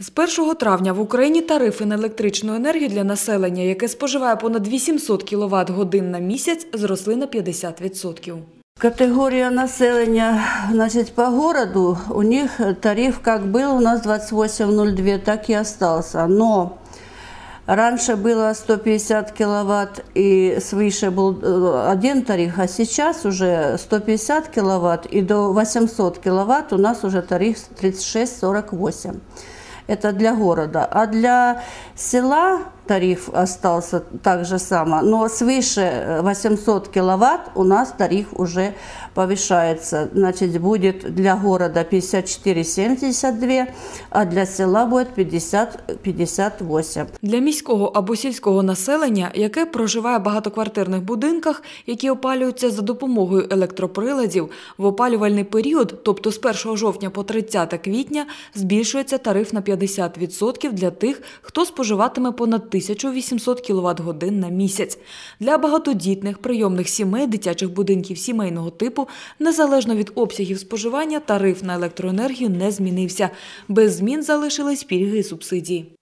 З 1 травня в Україні тарифи на електричну енергію для населення, яке споживає понад 800 кВт годин на місяць, зросли на 50%. Категория населения, значит, по городу у них тариф как был у нас 28,02, так и остался. Но раньше было 150 киловатт и свыше был э, один тариф, а сейчас уже 150 киловатт и до 800 киловатт у нас уже тариф 36,48. Это для города. А для села тариф остался так же само, но свыше 800 киловатт у нас тариф уже повышается. Значит, будет для города 54,72, а для села будет 50,58. Для міського або сільського населення, яке проживає в багатоквартирних будинках, які опалюються за допомогою електроприладів, в опалювальний період, тобто з 1 жовтня по 30 квітня, збільшується тариф на 50% для тих, хто споживатиме понад 1800 кВт годин на місяць. Для багатодітних прийомних сімей, дитячих будинків сімейного типу, незалежно від обсягів споживання, тариф на електроенергію не змінився. Без змін залишились пільги і субсидії.